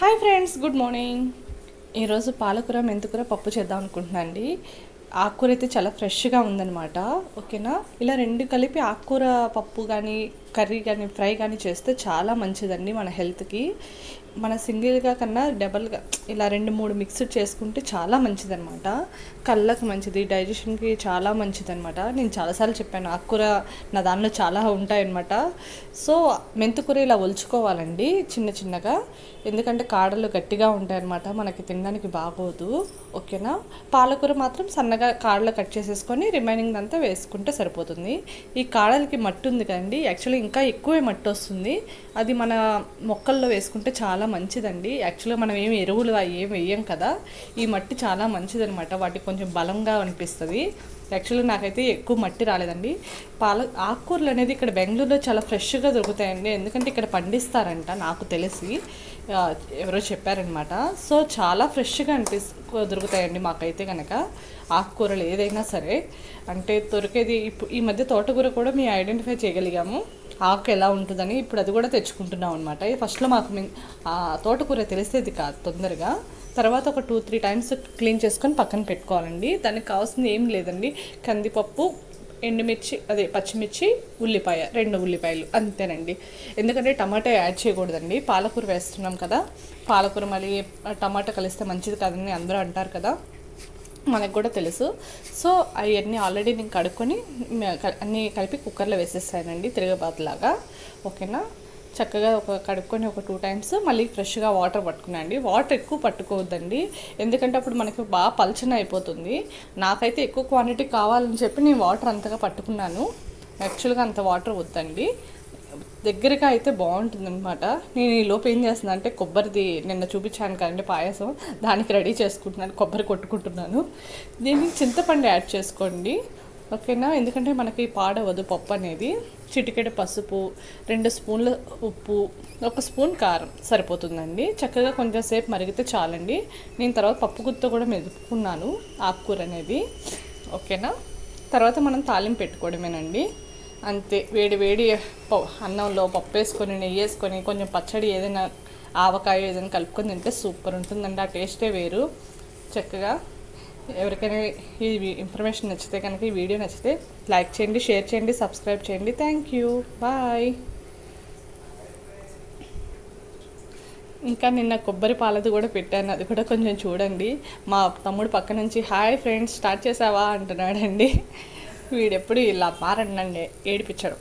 Hi friends good morning ఈరోజు పాలకూర మెంతికూర పప్పు చేద్దాం అనుకుంటున్నాను అండి ఆకుకూర అయితే చాలా ఫ్రెష్గా ఉందన్నమాట. ఓకేనా ఇలా రెండు కలిపి ఆకుకూర పప్పు కానీ కర్రీ కానీ ఫ్రై కానీ చేస్తే చాలా మంచిదండి మన హెల్త్కి. మన సింగిల్గా కన్నా డబల్గా ఇలా రెండు మూడు మిక్స్డ్ చేసుకుంటే చాలా మంచిదన్నమాట. కళ్ళకు మంచిది డైజెషన్కి చాలా మంచిదన్నమాట. నేను చాలాసార్లు చెప్పాను ఆకుకూర నా దానిలో చాలా ఉంటాయన్నమాట. సో మెంతికూర ఇలా ఒలుచుకోవాలండి చిన్న చిన్నగా. ఎందుకంటే కాడలు గట్టిగా ఉంటాయన్నమాట మనకి తినడానికి బాగోదు. ఓకేనా? పాలకూర మాత్రం సన్నగా కాడలు కట్ చేసేసుకొని రిమైనింగ్ అంతా వేసుకుంటే సరిపోతుంది. ఈ కాడలకి మట్టి ఉంది కదండి యాక్చువల్లీ ఇంకా ఎక్కువే మట్టి వస్తుంది. అది మన మొక్కల్లో వేసుకుంటే చాలా మంచిదండి. యాక్చువల్గా మనం ఏమి ఎరువులు అవి వేయం కదా. ఈ మట్టి చాలా మంచిదనమాట వాటికి కొంచెం బలంగా అనిపిస్తుంది. యాక్చువల్గా నాకైతే ఎక్కువ మట్టి రాలేదండి. పాల ఆకుకూరలు అనేది ఇక్కడ బెంగళూరులో చాలా ఫ్రెష్గా దొరుకుతాయండి. ఎందుకంటే ఇక్కడ పండిస్తారంట నాకు తెలిసి. ఎవరో చెప్పారనమాట సో చాలా ఫ్రెష్గా అనిపిస్ దొరుకుతాయండి మాకైతే కనుక ఆకుకూరలు ఏదైనా సరే. అంటే దొరికేది ఇప్పుడు ఈ మధ్య తోటకూర కూడా మేము ఐడెంటిఫై చేయగలిగాము. ఆకు ఎలా ఉంటుందని ఇప్పుడు అది కూడా తెచ్చుకుంటున్నాం అనమాట ఫస్ట్లో మాకు మీ- తోటకూర తెలిసేది కాదు తొందరగా. తర్వాత ఒక టూ త్రీ టైమ్స్ క్లీన్ చేసుకొని పక్కన పెట్టుకోవాలండి. దానికి కావాల్సింది ఏం లేదండి. కందిపప్పు ఎండుమిర్చి అదే పచ్చిమిర్చి ఉల్లిపాయ రెండు ఉల్లిపాయలు అంతేనండి. ఎందుకంటే టమాటా యాడ్ చేయకూడదండి. పాలకూర వేస్తున్నాం కదా. పాలకూర మళ్ళీ టమాటా కలిస్తే మంచిది కాదని అందరూ అంటారు కదా. మనకు కూడా తెలుసు. సో అవన్నీ ఆల్రెడీ నేను కడుక్కొని అన్నీ కలిపి కుక్కర్లో వేసేసానండి తిరగబాతులాగా. ఓకేనా? చక్కగా ఒక కడుక్కొని ఒక టూ టైమ్స్ మళ్ళీ ఫ్రెష్గా వాటర్ పట్టుకున్నాండి వాటర్ ఎక్కువ పట్టుకోవద్దండి. ఎందుకంటే అప్పుడు మనకి బాగా పల్చన అయిపోతుంది. నాకైతే ఎక్కువ క్వాంటిటీ కావాలని చెప్పి నేను వాటర్ అంతగా పట్టుకున్నాను. యాక్చువల్గా అంత వాటర్ వద్దండి. దగ్గరగా అయితే బాగుంటుంది అనమాట నేను ఈ లోపు ఏం చేస్తున్నాను అంటే కొబ్బరిది నిన్న చూపించాను కదండి పాయసం. దానికి రెడీ చేసుకుంటున్నాను. కొబ్బరి కొట్టుకుంటున్నాను. దీనికి చింతపండు యాడ్ చేసుకోండి. ఓకేనా? ఎందుకంటే మనకి పాడవదు పప్పు అనేది. చిటికెడు పసుపు రెండు స్పూన్ల ఉప్పు ఒక స్పూన్ కారం సరిపోతుందండి. చక్కగా కొంచెం సేపు మరిగితే చాలండి. నేను తర్వాత పప్పు గుత్త కూడా మెదుపుకున్నాను ఆకుకూర అనేది. ఓకేనా? తర్వాత మనం తాలింపు పెట్టుకోవడమేనండి. అంతే వేడి వేడి ప- అన్నంలో పప్పు వేసుకొని నెయ్యి వేసుకొని కొంచెం పచ్చడి ఏదైనా ఆవకాయ ఏదైనా కలుపుకొని తింటే సూపర్ ఉంటుందండి. ఆ టేస్టే వేరు. చక్కగా ఎవరికైనా ఈ ఇన్ఫర్మేషన్ నచ్చితే కనుక ఈ వీడియో నచ్చితే లైక్ చేయండి షేర్ చేయండి సబ్స్క్రైబ్ చేయండి. థ్యాంక్ యూ బాయ్ ఇంకా నిన్న కొబ్బరి పాలది కూడా పెట్టాను. అది కూడా కొంచెం చూడండి. మా తమ్ముడు పక్క నుంచి హాయ్ ఫ్రెండ్స్ స్టార్ట్ చేసావా? అంటున్నాడండి. వీడెప్పుడు ఇలా మారండి ఏడిపించడం.